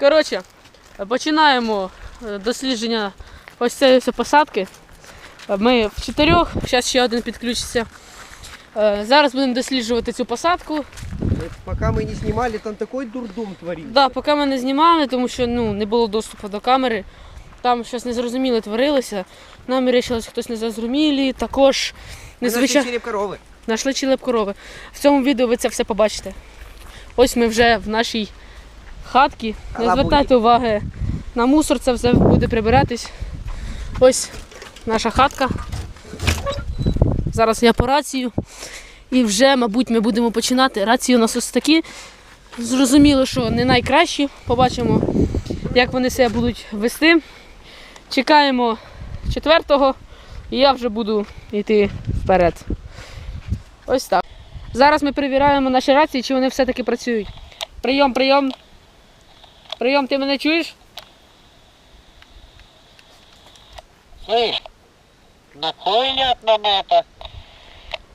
Коротше, починаємо е, дослідження ось цієї ось посадки. Е, Ми в чотирьох, зараз ще один підключиться. Е, Зараз будемо досліджувати цю посадку. Это Пока мы не снимали, там такой дурдом творится. Да, поки ми не знімали, тому що ну, не було доступу до камери. Там щось незрозуміле творилося. Нам вирішилось хтось незрозумілий, також Мы нашли незвичайно. череп коровы. Нашли челеп корови. В цьому відео ви це все побачите. Ось ми вже в нашій хатці. Не звертайте уваги на мусор, це все буде прибиратись. Ось наша хатка. Зараз я по рацію. І вже, мабуть, ми будемо починати. Рації у нас ось такі. Зрозуміло, що не найкращі. Побачимо, як вони себе будуть вести. Чекаємо четвертого, і я вже буду йти вперед. Ось так. Зараз ми перевіряємо наші рації, чи вони все-таки працюють. Прийом, прийом. Прийом, ти мене чуєш? Слышь, на ляд нам?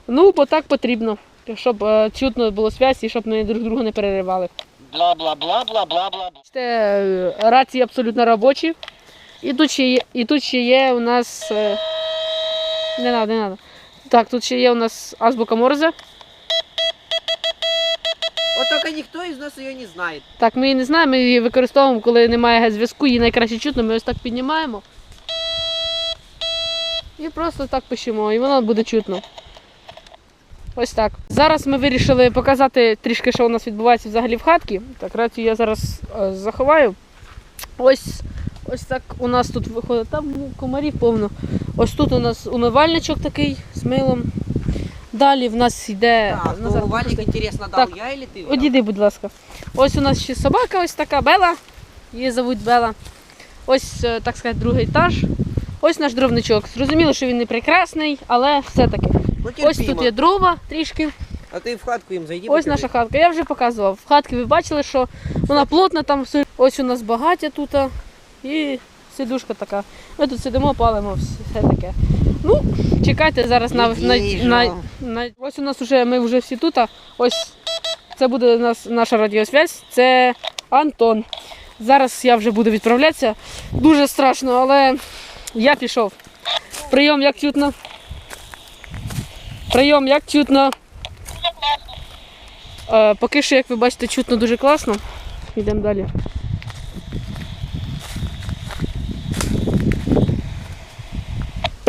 Ну, бо так потрібно. Щоб е, чутно було зв'язь і щоб ми друг друга не переривали. Бла-бла-бла-бла-бла-бла. Це е, рації абсолютно робочі. І тут ще є, і тут ще є у нас. е, Не треба, не треба. Так, тут ще є у нас азбука Морзе. Никто из нас ее не знает. Так, ми її не знаємо, ми її використовуємо, коли немає зв'язку, її найкраще чутно, ми ось так піднімаємо. І просто так пишемо, і воно буде чутно. Ось так. Зараз ми вирішили показати трішки, що у нас відбувається взагалі в хатці. Так, рацію я зараз е, заховаю. Ось, ось так у нас тут виходить. Там комарів повно. Ось тут у нас умивальничок такий з милом. Далі в нас йде. Так, Валик, покажи. интересно, Так. я или взял? Одійди, будь ласка. Ось у нас ще собака, ось така Бела. Її зовуть Бела. Ось, е, так сказати, другий етаж. Ось наш дровничок. Зрозуміло, що він не прекрасний, але все-таки. Ну, Ось тут є дрова трішки. А ты в хатку им зайди. Ось покажи. наша хатка. Я вже показував. В хатці ви бачили, що вона плотна, там все. Ось у нас багаття тут. а, І сидушка така. Ми тут сидимо, палимо, все таке. Ну, чекайте зараз на, на, на, на... Ось у нас вже ми вже всі тут. а Ось це буде нас наша радіосвязь. Це Антон. Зараз я вже буду відправлятися. Дуже страшно, але я пішов. Прийом як чутно. Прийом як чутно. Е, поки що, як ви бачите, чутно дуже класно. Йдемо далі.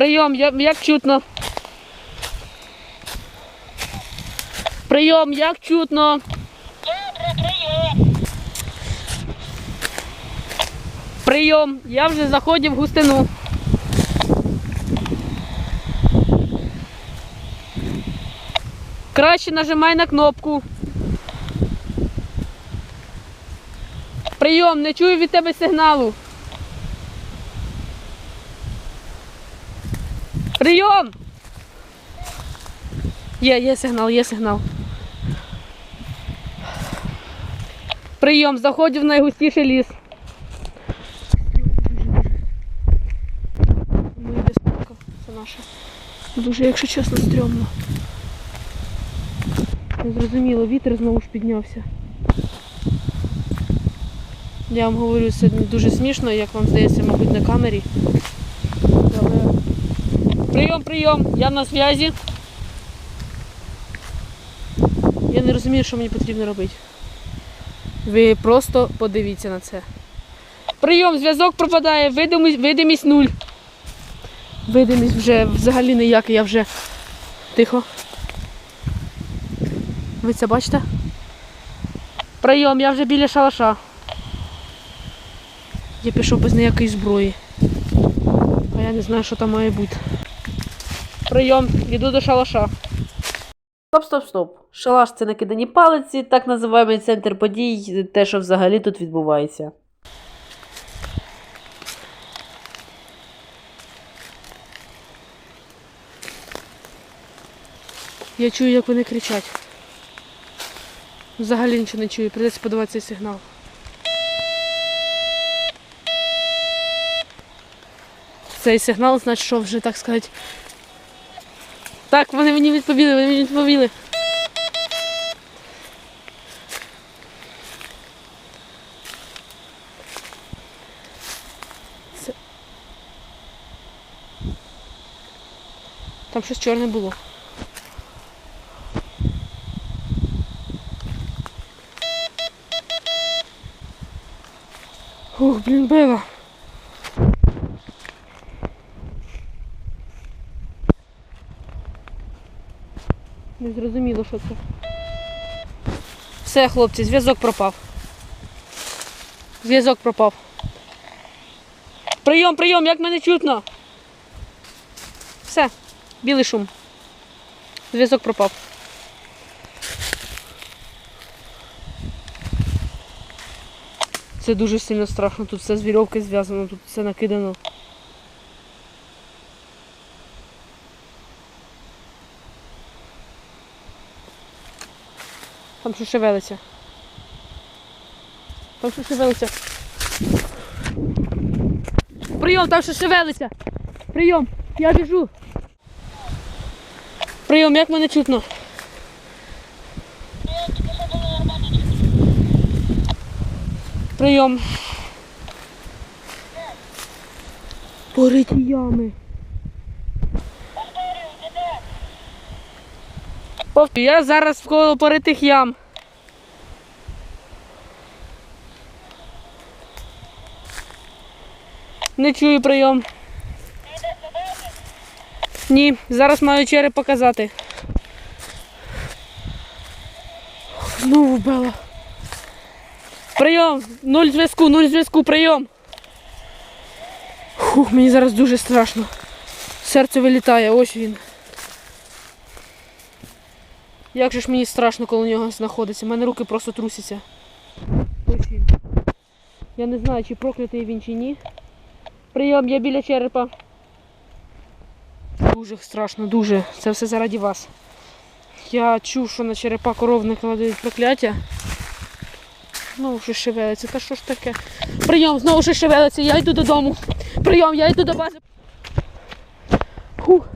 Прийом, як чутно. Прийом, як чутно. Прийом, я вже заходив в густину. Краще нажимай на кнопку. Прийом, не чую від тебе сигналу. Прийом! Є, є сигнал, є сигнал. Прийом, заходів в найгустіший ліс. Це наша. Дуже, якщо чесно, стрьомно. Зрозуміло, вітер знову ж піднявся. Я вам говорю, це дуже смішно, як вам здається, мабуть, на камері. Прийом, прийом, я на зв'язі. Я не розумію, що мені потрібно робити. Ви просто подивіться на це. Прийом, зв'язок пропадає, видимість, видимість нуль. Видимість вже взагалі ніяка, я вже. Тихо. Ви це бачите? Прийом, я вже біля шалаша. Я пішов без ніякої зброї. А я не знаю, що там має бути. Прийом, йду до шалаша. Стоп, стоп, стоп. Шалаш це накидані палиці, так називаємо центр подій, те, що взагалі тут відбувається. Я чую, як вони кричать. Взагалі нічого не чую, придеться подавати цей сигнал. Цей сигнал, значить, що вже, так сказати. Так, вони мені відповіли, вони мені відповіли. Це... Там щось чорне було. Ух, блін, била. Не зрозуміло, що це. Все, хлопці, зв'язок пропав. Зв'язок пропав. Прийом, прийом, як мене чутно? Все, білий шум. Зв'язок пропав. Це дуже сильно страшно. Тут все з вірьовки зв'язано, тут все накидано. Там що шевелиться. Там що шевелиться. Прийом, там що шевелиться. Прийом, я біжу. Прийом, як мене чутно? Прийом. Пориті ями. Я зараз вколо поритих ям. Не чую прийом. Ні, зараз маю череп показати. Знову вбила. Прийом! Нуль зв'язку, нуль зв'язку, прийом. Фух, мені зараз дуже страшно. Серце вилітає, ось він. Як же ж мені страшно, коли у нього знаходиться. У мене руки просто трусяться. Я не знаю, чи проклятий він чи ні. Прийом, я біля черепа. Дуже страшно, дуже. Це все заради вас. Я чув, що на черепа коров накладають прокляття. Знову щось шевелиться. Та що ж таке? Прийом, знову щось шевелиться, я йду додому. Прийом, я йду до бази. Фух.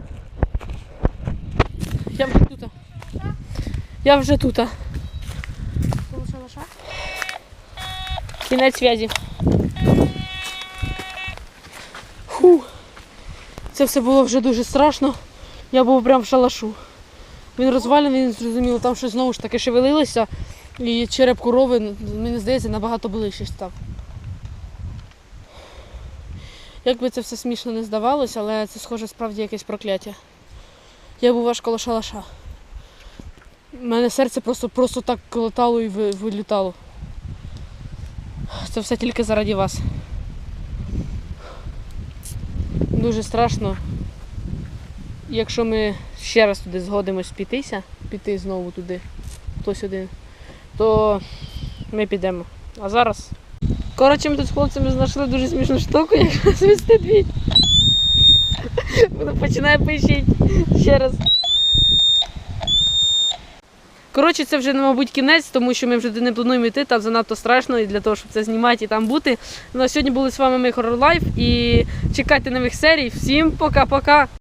Я. Я вже тут. Кінець зв'язі. Фу. Це все було вже дуже страшно. Я був прям в шалашу. Він розвалений, він зрозуміло, там щось знову ж таки шевелилося. І череп корови, мені здається, набагато ближче став. Як би це все смішно не здавалося, але це схоже справді якесь прокляття. Я був аж коло шалаша. У мене серце просто, просто так колотало і вилітало. Це все тільки заради вас. Дуже страшно. Якщо ми ще раз туди згодимось пійтися, піти знову туди, хтось один, то ми підемо. А зараз. Коротше, ми тут з хлопцями знайшли дуже смішну штуку, як звести дві. Воно починає пищити ще раз. Коротше, це вже, мабуть, кінець, тому що ми вже не плануємо йти, там занадто страшно і для того, щоб це знімати і там бути. Ну, а сьогодні були з вами ми Horror Life і чекайте нових серій. Всім пока-пока!